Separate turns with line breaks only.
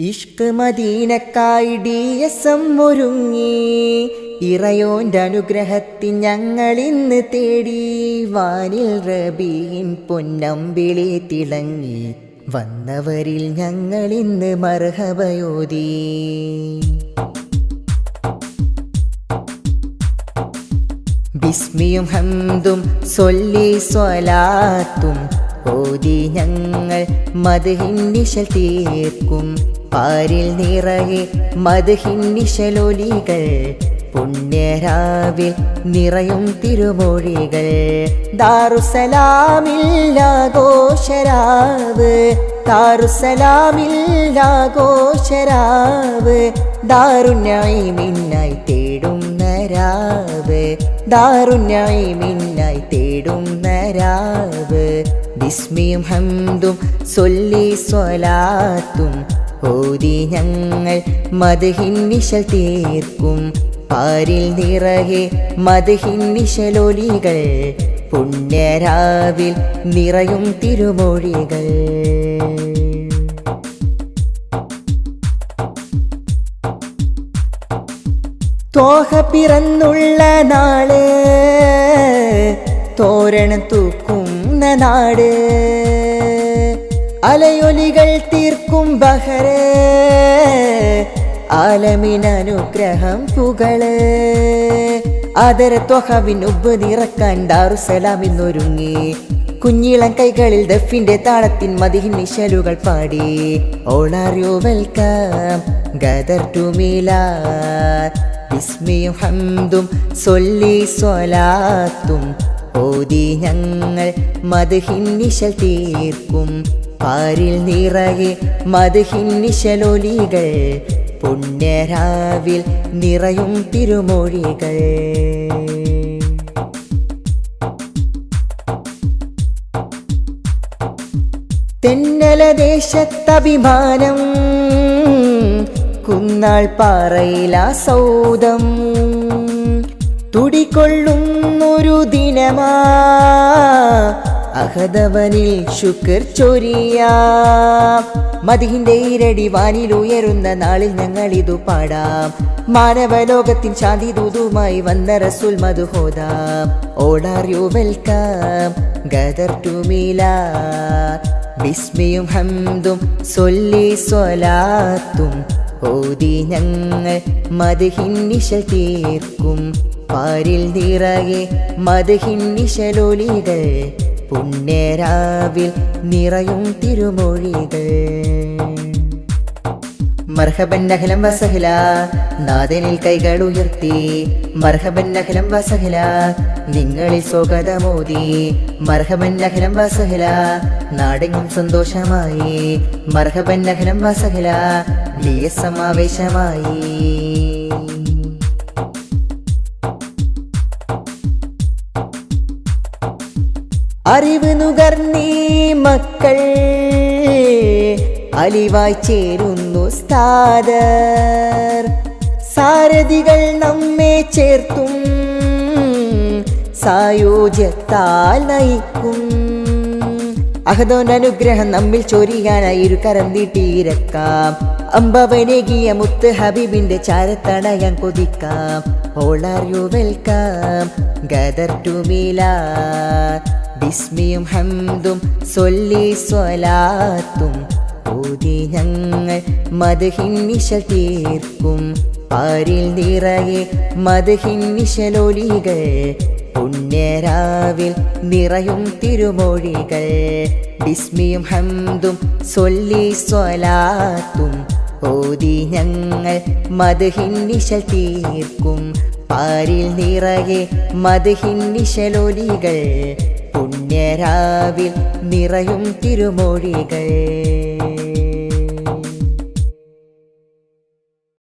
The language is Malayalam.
ഇഷ്ക് മദീനക്കായി ഡി എസ് എം ഒരുങ്ങി. ഇറയോന്റെ അനുഗ്രഹത്തിൽ ഞങ്ങൾ ഇന്ന് തേടി. വാനിൽ റബീൻ പൊന്നമ്പിളി തിളങ്ങി. വന്നവരിൽ ഞങ്ങൾ ഇന്ന് മർഹബയോതി. ബിസ്മിയും ഹന്തും സൊല്ലി സ്വലാത്തും. ഓതി ഞങ്ങൾ മധുഹിന്നിശൽ തീർക്കും. പാരിൽ നിറയെ മധുഹിന്നിശലോലികൾ പുണ്യരാവിൽ നിറയും തിരുമൊഴികൾ. ദാറുസലാമില്ലാഘോഷരാവ് ദാറുസലാമില്ലാഘോഷരാവ് ദാരുണ്യായി മിന്നായി തേടും നരാവ് ദാരുണ്യായി മിന്നായി തേടും നരാവ് ബിസ്മിയും ഹംദും സൊല്ലി സ്വലാത്തും ഓതി ഞങ്ങൾ മധുഹിന്നിശൽ തീർക്കും. പാരിൽ നിറയെ മധുഹിന്നിശലൊലികൾ പുണ്യരാവിൽ നിറയും തിരുമൊഴികൾ. തോഹ പിറന്നുള്ള നാൾ തോരണം തൂക്കുന്ന നാട്. അലയൊലികൾ തീർക്കും ബഹറ് ആലമിനനുഗ്രഹം പുകൾ. അതര തൊഹവിൻ ഉബ് നിറക്കാൻ ദാറുസലാമിന്നൊരുങ്ങി കുഞ്ഞിളം കൈകളിൽ ദഫിന്റെ താളത്തിൻ മതിഹിൻ നിശലുകൾ പാടി. All are you welcome gather to മീലാ ബിസ്മിയും ഹംദും സൊല്ലി സ്വലാത്തും. ഓതി ഞങ്ങൾ മധുഹിന്നിശൽ തീർക്കും. പാരിൽ നിറയെ മധുഹിന്നിശലൊലികൾ പുണ്യരാവിൽ നിറയും തിരുമൊഴികൾ. തെന്നല ദേശത്തഭിമാനം കുന്നാൾ പാറയിലാ സൗദം. തുടികൊള്ളുന്നൊരു ദിനമാ അഹദവനിൽ ശുക്ർ ചൊരിയാ. മതിഹിന്റെ ഇരടി വാനിൽ ഉയരുന്ന നാളിൽ ഞങ്ങൾ ഇതു പാടാം. മാനവലോകത്തിൻ ശാന്തി ദൂതുമായി വന്ന റസൂൽ മധുഹോദാം all are you welcome gather to മീലാ. ബിസ്മിയും ഹംദും സൊല്ലി സ്വലാത്തും. ഓതി ഞങ്ങൾ മധുഹിന്നിശൽ തീർക്കും. പാരിൽ നിറയെ മധുഹിന്നിശലൊലികൾ പുണ്യരാവിൽ നിറയും തിരുമൊഴികൾ. മർഹബൻ നഹലം വസഹല നാഥനിൽ കൈകൾ ഉയർത്തി. മർഹബൻ നഹലം വസഹല നിങ്ങളിൽ സ്വാഗതമോദി മർഹബൻ നഹലം വസഹല നാടെങ്ങും സന്തോഷമായി. മർഹബൻ നഹലം വസഹല ലിയ സമാവേശമായി അറിവ് നുകർന്നീ മക്കൾ. അലിവായി ചേരുന്നു സ്ഥാദർ സാരഥികൾ നമ്മെ ചേർത്തും. സായോജ്യത്താൽ നയിക്കും. അഹദോന്റെ അനുഗ്രഹം നമ്മിൽ ചൊരിയാനായി ഒരു കരം നീട്ടിയിരക്കാം അമ്പവനേകിയ മുത്ത് ഹബീബിന്റെ ചാരത്തണയാൻ കൊതിക്കാം. All are you welcome. Gather to മീലാ ബിസ്മിയും ഹംദും സൊല്ലി സ്വലാത്തും. ഓതി ഞങ്ങൾ മധുഹിന്നിശ തീർക്കും. പാരിൽ നിറയെ മധുഹിന്നിശലൊലികൾ പുണ്യരാവിൽ നിറയും തിരുമൊഴികൾ. ബിസ്മിയും ഹംദും സൊല്ലി സ്വലാത്തും. ഓതി ഞങ്ങൾ മധുഹിന്നിശ തീർക്കും. പാരിൽ നിറയെ മധുഹിന്നിശലൊലികൾ പുണ്യരാവിൽ നിറയും തിരുമൊഴികൾ.